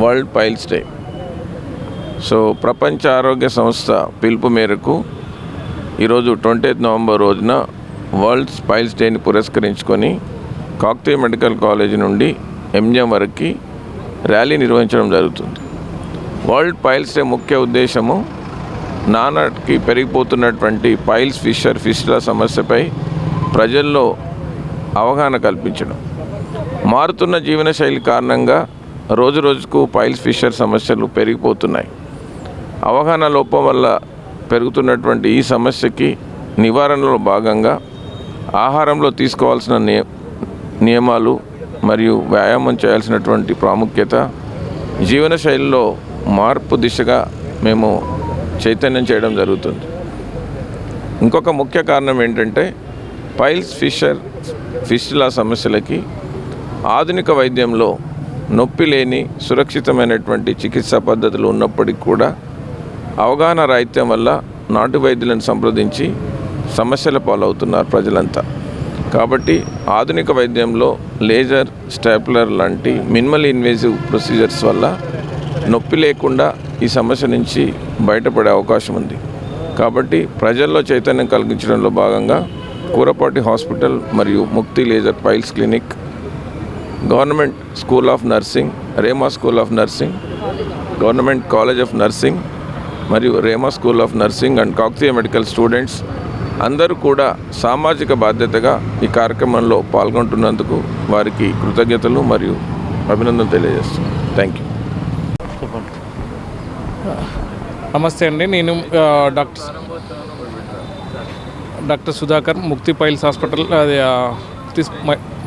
World piles day. So ప్రపంచ ఆరోగ్య సంస్థ పిలుపు మేరకు ఈరోజు ట్వంటీ నవంబర్ రోజున వరల్డ్ స్పైల్స్ డేని పురస్కరించుకొని కాక్తే మెడికల్ కాలేజ్ నుండి ఎంజిఎం వరకు ర్యాలీ నిర్వహించడం జరుగుతుంది. వరల్డ్ పైల్స్ డే ముఖ్య ఉద్దేశము నానాటికి పెరిగిపోతున్నటువంటి పైల్స్ ఫిషర్ ఫిష్ల సమస్యపై ప్రజల్లో అవగాహన కల్పించడం. మారుతున్న జీవనశైలి కారణంగా రోజు రోజుకు పైల్స్ ఫిషర్ సమస్యలు పెరిగిపోతున్నాయి. అవగాహన లోపం వల్ల పెరుగుతున్నటువంటి ఈ సమస్యకి నివారణలో భాగంగా ఆహారంలో తీసుకోవాల్సిన నియ నియమాలు మరియు వ్యాయామం చేయాల్సినటువంటి ప్రాముఖ్యత జీవనశైలిలో మార్పు దిశగా మేము చైతన్యం చేయడం జరుగుతుంది. ఇంకొక ముఖ్య కారణం ఏంటంటే పైల్స్ ఫిషర్ ఫిష్ల సమస్యలకి ఆధునిక వైద్యంలో నొప్పి లేని సురక్షితమైనటువంటి చికిత్సా పద్ధతులు ఉన్నప్పటికీ కూడా అవగాహన రాహిత్యం వల్ల నాటు వైద్యులను సంప్రదించి సమస్యల పాలవుతున్నారు ప్రజలంతా. కాబట్టి ఆధునిక వైద్యంలో లేజర్ స్టాప్లర్ లాంటి మినిమల్ ఇన్వేజివ్ ప్రొసీజర్స్ వల్ల నొప్పి లేకుండా ఈ సమస్య నుంచి బయటపడే అవకాశం ఉంది. కాబట్టి ప్రజల్లో చైతన్యం కలిగించడంలో భాగంగా కూరపాటి హాస్పిటల్ మరియు Mukti laser piles clinic government school of nursing Rema school of nursing government college of nursing మరియు Rema school of nursing and Kakatiya medical students అందరూ కూడా సామాజిక బాధ్యతగా ఈ కార్యక్రమంలో పాల్గొంటున్నందుకు వారికి కృతజ్ఞతలు మరియు అభినందనలు తెలియజేస్తున్నాను. థ్యాంక్ యూ నమస్తే అండి. నేను డాక్టర్ డాక్టర్ సుధాకర్ ముక్తి పైల్స్ హాస్పిటల్ అది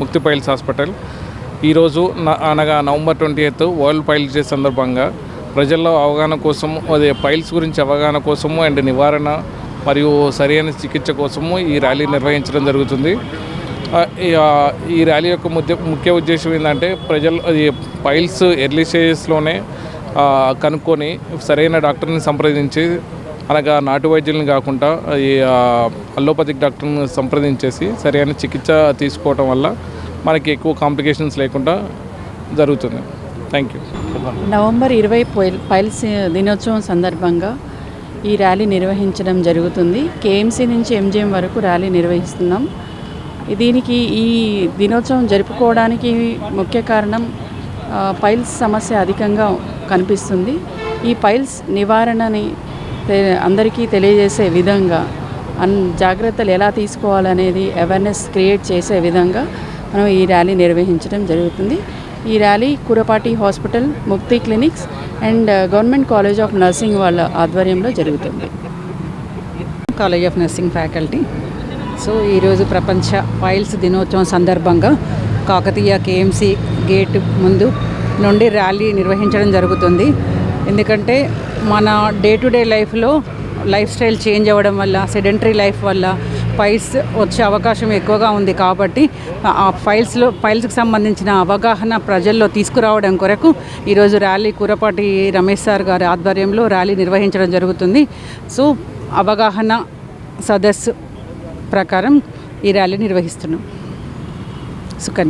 ముక్తి పైల్స్ హాస్పిటల్. ఈరోజు అనగా November twenty eighth world piles day సందర్భంగా ప్రజల్లో అవగాహన కోసం అదే పైల్స్ గురించి అవగాహన కోసము అండ్ నివారణ మరియు సరైన చికిత్స కోసము ఈ ర్యాలీ నిర్వహించడం జరుగుతుంది. ఈ- ర్యాలీ యొక్క ముఖ్య ముఖ్య ఉద్దేశం ఏంటంటే ప్రజలు అది పైల్స్ ఎర్లీ స్టేజెస్లోనే కనుక్కొని సరైన డాక్టర్ని సంప్రదించి అనగా నాటు వైద్యులను కాకుండా ఈ అల్లోపతిక్ డాక్టర్ని సంప్రదించేసి సరైన చికిత్స తీసుకోవటం వల్ల మనకి ఎక్కువ కాంప్లికేషన్స్ లేకుండా జరుగుతుంది. థ్యాంక్ యూ నవంబర్ ఇరవై పైల్స్ దినోత్సవం సందర్భంగా ఈ ర్యాలీ నిర్వహించడం జరుగుతుంది. కేఎంసీ నుంచి ఎంజిఎం వరకు ర్యాలీ నిర్వహిస్తున్నాం. దీనికి ఈ దినోత్సవం జరుపుకోవడానికి ముఖ్య కారణం పైల్స్ సమస్య అధికంగా కనిపిస్తుంది. ఈ పైల్స్ నివారణని అందరికీ తెలియజేసే విధంగా అన్ జాగ్రత్తలు ఎలా తీసుకోవాలనేది అవేర్నెస్ క్రియేట్ చేసే విధంగా మనం ఈ ర్యాలీ నిర్వహించడం జరుగుతుంది. ఈ rally Kurapati hospital Mukti clinics and uh, government college of nursing వాళ్ళ ఆధ్వర్యంలో జరుగుతుంది. College of nursing faculty. So ఈరోజు ప్రపంచ ఫైల్స్ దినోత్సవం సందర్భంగా కాకతీయ కేఎంసీ గేట్ ముందు నుండి ర్యాలీ నిర్వహించడం జరుగుతుంది. ఎందుకంటే మన డే టు డే లైఫ్లో లైఫ్ స్టైల్ చేంజ్ అవ్వడం వల్ల సెడెంటరీ లైఫ్ వల్ల ఫైల్స్ వచ్చే అవకాశం ఎక్కువగా ఉంది కాబట్టి ఆ ఫైల్స్లో ఫైల్స్కి సంబంధించిన అవగాహన ప్రజల్లో తీసుకురావడం కొరకు ఈరోజు ర్యాలీ కూరపాటి రమేష్ సార్ గారి ఆధ్వర్యంలో ర్యాలీ నిర్వహించడం జరుగుతుంది. సో అవగాహన సదస్సు ప్రకారం ఈ ర్యాలీ నిర్వహిస్తున్నాం. సుకన్య.